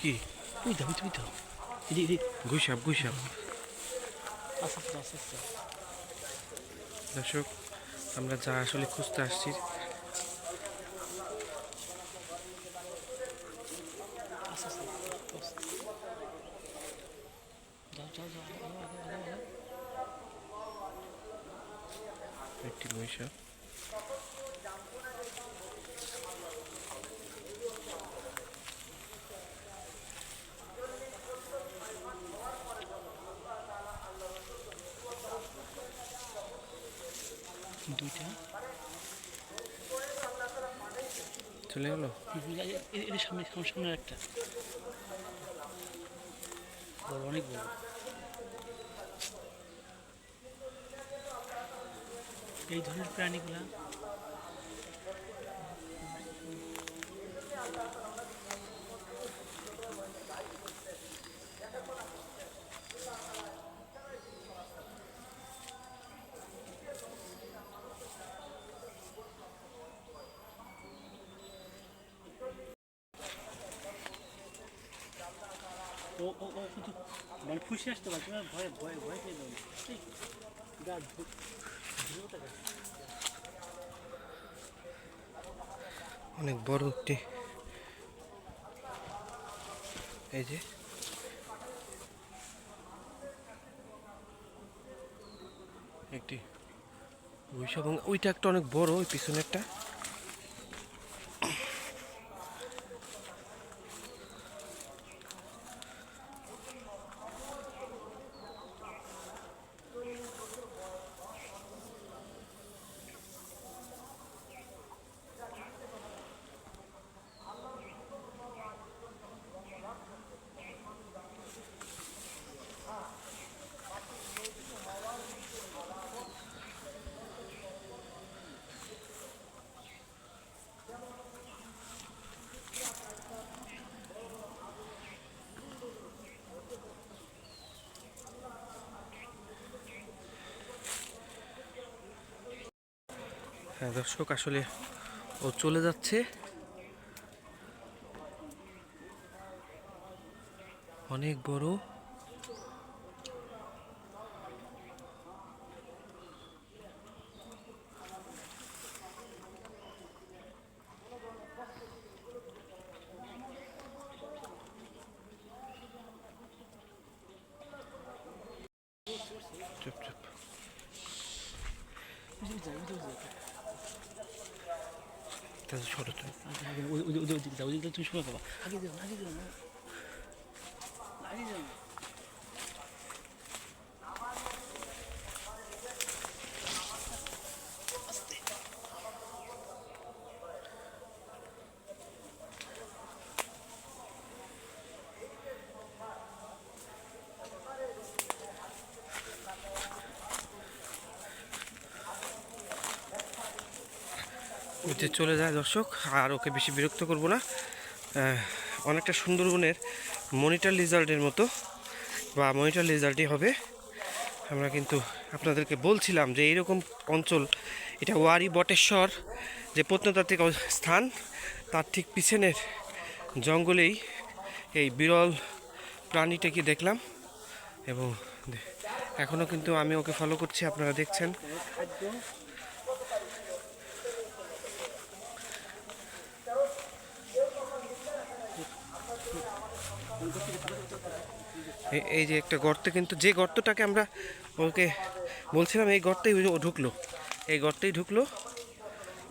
কি? ওই দাও ওই দাও এদিক এদিক গুইসাপ গুইসাপ দর্শক, আমরা যা আসলে খুঁজতে আসছি। একটি গুইসাপ দুইটা। চলে গেলো? এদের সামনে সামনে একটা। বড় অনেক বড়। এই ধরনের প্রাণীগুলা মানে খুশি আসতে পারছে না, ভয়ে ভয়ে, ভয় পেয়ে যাবে। অনেক বড় একটি এই যে। একটি এবং ওইটা একটা অনেক বড়, ওই পিছনেরটা হ্যাঁ দর্শক আসলে ও চলে যাচ্ছে। অনেক বড়। চুপ চুপ ওই যে, ওই যে, ওই যে, ওই যে। তাহলে ছোট তুমি আগে, আগে, ওই- ওই- ওই- ওইদিকে যাও, ওইদিকে তুমি সময় পাবা। আগে যাও, আগে যাও, না। আগে যে চলে যায় দর্শক, আর ওকে বেশি বিরক্ত করব না। অনেকটা সুন্দরবনের মনিটর রেজাল্টের মতো, বা মনিটর রেজাল্টই হবে। আমরা কিন্তু আপনাদেরকে বলছিলাম যে এইরকম অঞ্চল, এটা ওয়ারি বটেশ্বর, যে প্রত্নতাত্ত্বিক স্থান, তার ঠিক পিছনের জঙ্গলেই এই বিরল প্রাণীটাকে দেখলাম। এবং এখনও কিন্তু আমি ওকে ফলো করছি, আপনারা দেখছেন। এই- যে একটা গর্ত কিন্তু যে গর্তটাকে আমরা ওকে বলছিলাম এই গর্তেই ও ঢুকলো। এই গর্তেই ঢুকলো।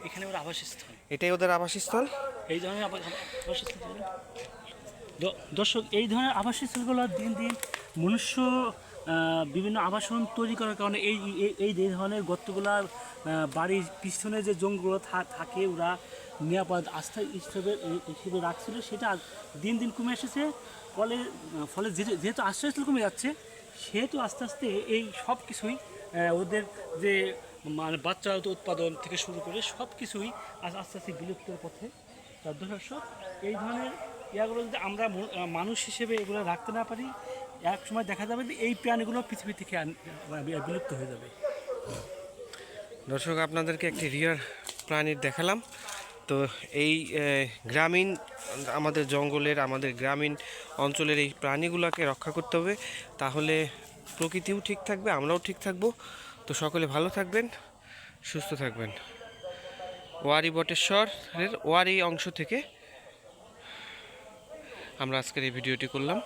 এখানে ওর আবাসস্থল। এটাই ওদের আবাসস্থল। এই ধরনের আবা- আবা- আবাসস্থল। দর্শক এই ধরনের আবাসস্থলগুলো দিন দিন মনুষ্য বিভিন্ন আবাসন তৈরি করার কারণে এই এই- এই ধরনের গর্তগুলা আহ, বাড়ির পিছনে যে জঙ্গলগুলো থাকে ওরা নিরাপদ আস্থা হিসেবে হিসেবে রাখছিল। সেটা দিন দিন কমে এসেছে। ফলে ফলে যেহেতু- আশ্রয়স্থল কমে যাচ্ছে সেহেতু আস্তে আস্তে এই সব কিছুই ওদের যে মানে বাচ্চা উৎপাদন থেকে শুরু করে সব কিছুই আস্তে আস্তে বিলুপ্তের পথে। তার এই ধরনের ইয়াগুলো যদি আমরা মানুষ হিসেবে এগুলো রাখতে না পারি এক সময় দেখা যাবে যে এই প্রাণীগুলো পৃথিবী থেকে আন- বিলুপ্ত হয়ে যাবে। দর্শক, আপনাদেরকে একটি রিয়ার প্রাণীর দেখালাম। তো এই গ্রামীণ, আমাদের জঙ্গলের, আমাদের গ্রামীণ অঞ্চলের এই প্রাণীগুলোকে রক্ষা করতে হবে। তাহলে প্রকৃতিও ঠিক থাকবে, আমরাও ঠিক থাকব। তো সকলে ভালো থাকবেন, সুস্থ থাকবেন। ওয়ারি বটেশ্বরের ওয়ারি অংশ থেকে আমরা আজকের এই ভিডিওটি করলাম।